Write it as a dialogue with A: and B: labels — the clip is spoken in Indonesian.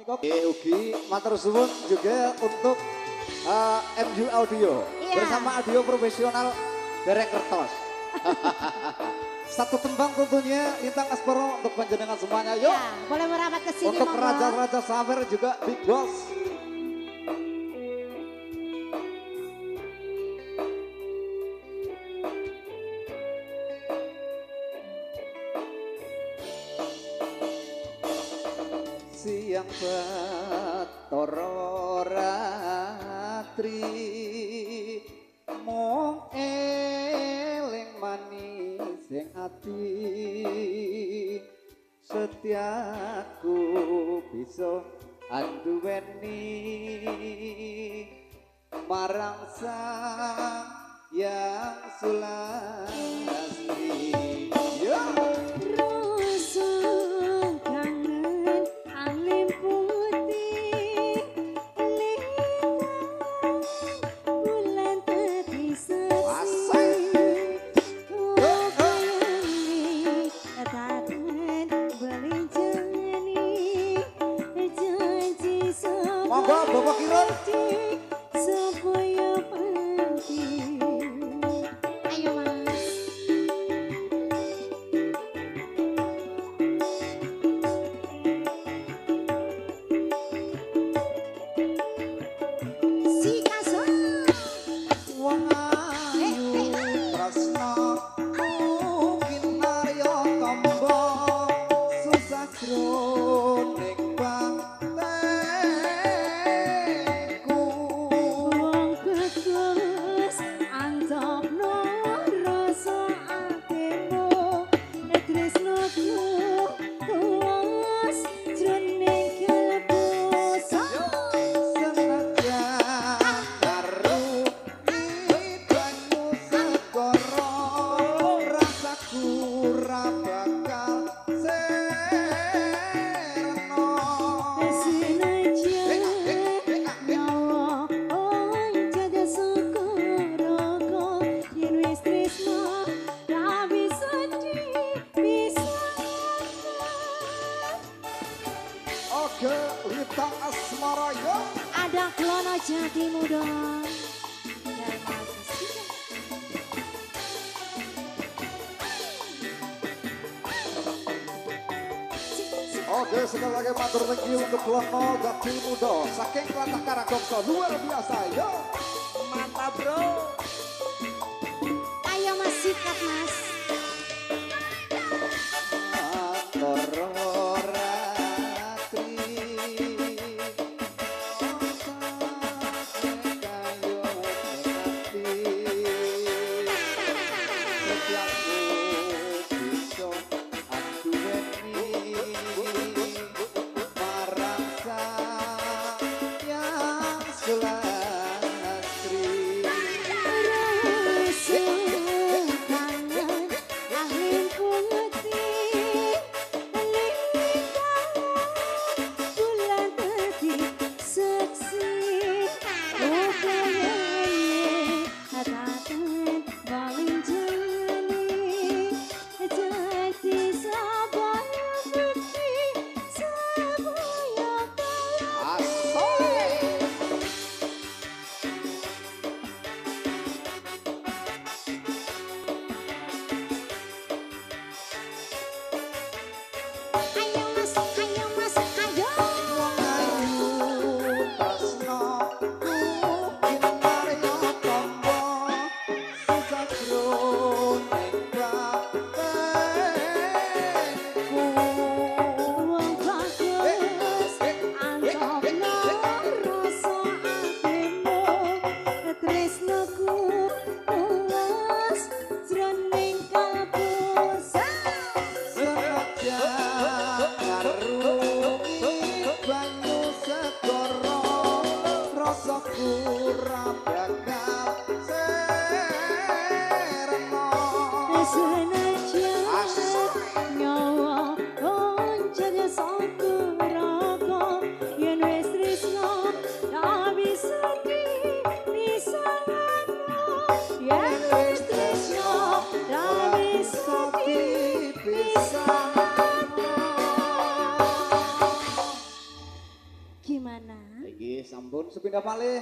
A: Oke, Ugi, matur suwun juga untuk uh, MU Audio
B: Iya.
A: bersama audio profesional Derek Kertos. Satu tembang tentunya Lintang Aspero untuk panjenengan semuanya. Yuk,
B: Ya, boleh merapat ke sini
A: untuk. Raja-Raja Samer juga Big Boss. Siang Batoro Ratri. Mong eling manis yang ati. Setiaku bisa anduweni Marang sang yang sulasti Monggo, Bapak Kiron.
B: Ada klono jati muda
A: Oke, sekali lagi matur you untuk Lono Jati Muda. Saking Kelantan Karagongso, luar biasa yo.
C: Mantap bro.
B: I Gimana?
A: Iki sampun sepindah malih.